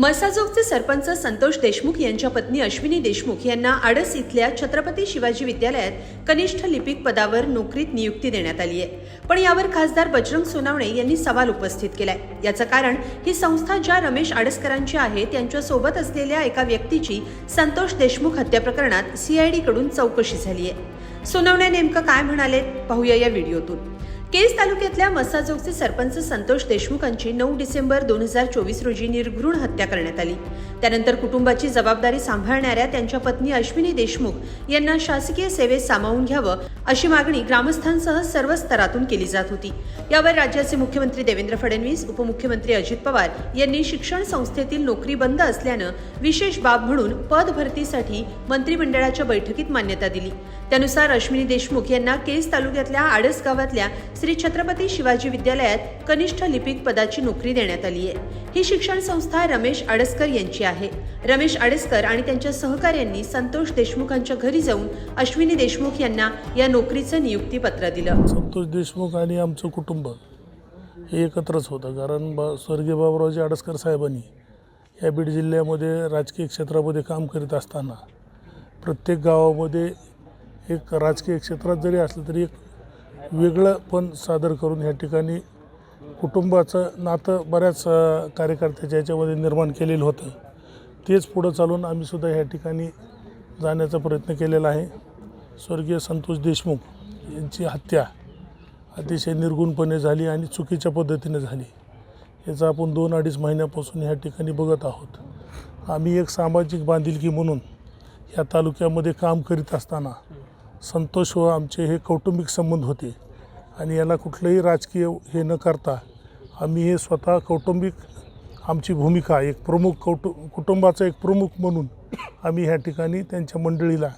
मसाजोगचे सरपंच संतोष देशमुख यांच्या पत्नी अश्विनी देशमुख यांना आडस इथल्या छत्रपती शिवाजी विद्यालयात कनिष्ठ लिपिक पदावर नोकरीत नियुक्ती देण्यात आली आहे. पण यावर खासदार बजरंग सोनावणे यांनी सवाल उपस्थित केलाय. याचं कारण ही संस्था ज्या रमेश आडसकरांची आहे त्यांच्यासोबत असलेल्या एका व्यक्तीची संतोष देशमुख हत्या प्रकरणात सीआयडी कडून चौकशी झाली आहे सोनावणे नेमकं काय म्हणाले पाहूया या व्हिडिओतून. केज तालुक्यातल्या मसाजोगचे सरपंच संतोष देशमुखांची नऊ डिसेंबर दोन हजार चोवीस रोजी निर्घृण हत्या करण्यात आली. त्यानंतर कुटुंबाची जबाबदारी सांभाळणाऱ्या त्यांच्या पत्नी अश्विनी देशमुख यांना शासकीय सेवेत सामावून घ्यावं अशी मागणी ग्रामस्थांसह सर्व स्तरातून केली जात होती. यावर राज्याचे मुख्यमंत्री देवेंद्र फडणवीस उपमुख्यमंत्री अजित पवार यांनी शिक्षण संस्थेतील नोकरी बंद असल्यानं विशेष बाब म्हणून पद भरतीसाठी मंत्रिमंडळाच्या बैठकीत मान्यता दिली. त्यानुसार अश्विनी देशमुख यांना केज तालुक्यातल्या आडस गावातल्या श्री छत्रपती शिवाजी विद्यालयात कनिष्ठ लिपिक पदाची नोकरी देण्यात आली आहे. ही शिक्षण संस्था रमेश आडसकर यांची आहे. रमेश आडसकर आणि त्यांच्या सहकाऱ्यांनी संतोष देशमुखांच्या घरी जाऊन अश्विनी देशमुख यांना या नोकरीचं नियुक्तीपत्र दिलं. संतोष देशमुख आणि आमचं कुटुंब हे एकत्रच होतं. कारण बा स्वर्गीय बाबुरावजी आडसकर साहेबांनी या बीड जिल्ह्यामध्ये राजकीय क्षेत्रामध्ये काम करीत असताना प्रत्येक गावामध्ये एक राजकीय क्षेत्रात जरी असलं तरी एक वेगळं पण सादर करून ह्या ठिकाणी कुटुंबाचं नातं बऱ्याच कार्यकर्त्याच्या याच्यामध्ये निर्माण केलेलं होतं. तेच पुढं चालून आम्हीसुद्धा ह्या ठिकाणी जाण्याचा प्रयत्न केलेला आहे. स्वर्गीय संतोष देशमुख यांची हत्या अतिशय निर्गुणपणे झाली आणि चुकीच्या पद्धतीने झाली. याचं आपण दोन अडीच महिन्यापासून ह्या ठिकाणी बघत आहोत. आम्ही एक सामाजिक बांधिलकी म्हणून या तालुक्यामध्ये काम करीत असताना संतोष व आमचे हे कौटुंबिक संबंध होते आणि याला कुठलंही राजकीय हे न करता आम्ही हे स्वतः कौटुंबिक आमची भूमिका एक प्रमुख कौटु कुटुंबाचा एक प्रमुख म्हणून आम्ही ह्या ठिकाणी त्यांच्या मंडळीला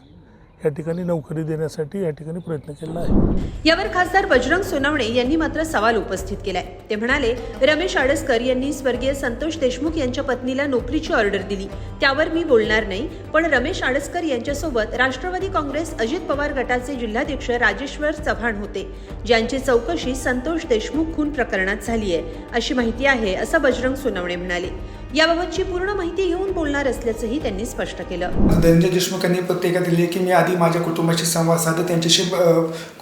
या ठिकाणी नोकरी देण्यासाठी या ठिकाणी प्रयत्न केला आहे. यावर खासदार बजरंग सोनावणे यांनी मात्र सवाल उपस्थित केलाय. ते म्हणाले रमेश आडसकर यांनी स्वर्गीय संतोष देशमुख यांच्या पत्नीला नोकरीची ऑर्डर दिली. त्यावर मी बोलणार नाही पण रमेश आडसकर यांच्यासोबत राष्ट्रवादी काँग्रेस अजित पवार गटाचे जिल्हाध्यक्ष राजेश्वर चव्हाण होते. ज्यांची चौकशी संतोष देशमुख खून प्रकरणात झाली आहे अशी माहिती आहे असं बजरंग सोनावणे म्हणाले. याबाबतची पूर्ण माहिती घेऊन बोलणार असल्याचंही त्यांनी स्पष्ट केलं. धनंजय देशमुख यांनी पत्रिका दिली की मी आधी माझ्या कुटुंबाशी संवाद साधत त्यांच्याशी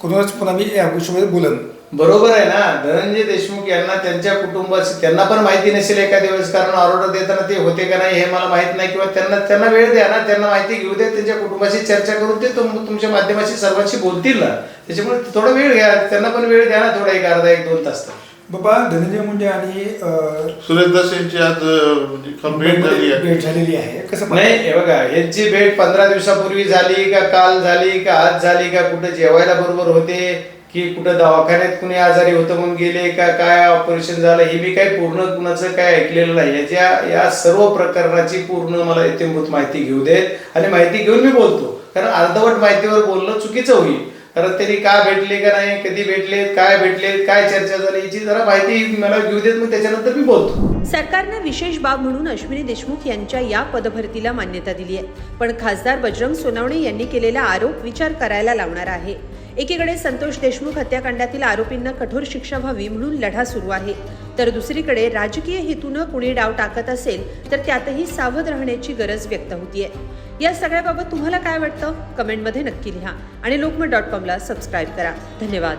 करूनच पुन्हा मी या गोष्टीमध्ये बोलन बरोबर आहे ना? धनंजय देशमुख यांना त्यांच्या कुटुंबाची त्यांना पण माहिती नसेल एखाद्या वेळेस कारण ऑर्डर देताना ते होते का नाही हे मला माहीत नाही किंवा त्यांना त्यांना वेळ द्या ना त्यांना माहिती घेऊ द्या त्यांच्या कुटुंबाशी चर्चा करून ते तुम- तुमच्या माध्यमाशी सर्वांशी बोलतील ना. त्याच्यामुळे थोडा वेळ घ्या त्यांना पण वेळ द्या ना थोडा एक अर्धा एक दोन तास तर. बाबा धनंजय मुंडे आणि सुरेश दास यांची आज म्हणजे कंप्लेंट झाली आहे. भेट झालेली आहे. कसं? नाही हे बघा यांची भेट पंधरा दिवसापूर्वी झाली का काल झाली का आज झाली का कुठं जेवायला बरोबर होते की कुठं दवाखान्यात कुणी आजारी होतं म्हणून गेले का काय ऑपरेशन झालं हे मी काही पूर्ण कुणाचं काय ऐकलेलं नाही. याच्या या सर्व प्रकरणाची पूर्ण मला इत्यंभूत माहिती घेऊ देत आणि माहिती घेऊन मी बोलतो. कारण अर्धवट माहितीवर बोलणं चुकीचं होईल. कारण त्यांनी का भेटले का नाही कधी भेटले काय भेटले काय चर्चा झाली याची जरा माहिती मला घेऊ देत मग त्याच्यानंतर मी बोलतो. सरकारनं विशेष बाब म्हणून अश्विनी देशमुख यांच्या या पदभरतीला मान्यता दिली आहे. पण खासदार बजरंग सोनावणे यांनी केलेला आरोप विचार करायला लावणार आहे. एकीकडे संतोष देशमुख हत्याकांडातील आरोपींना कठोर शिक्षा व्हावी म्हणून लढा सुरू आहे. तर दुसरीकडे राजकीय हेतूनं कुणी डाव टाकत असेल तर त्यातही सावध राहण्याची गरज व्यक्त होतीये. या सगळ्याबाबत तुम्हाला काय वाटतं? कमेंटमध्ये नक्की लिहा आणि लोकमत डॉट कॉमला सबस्क्राईब करा. धन्यवाद.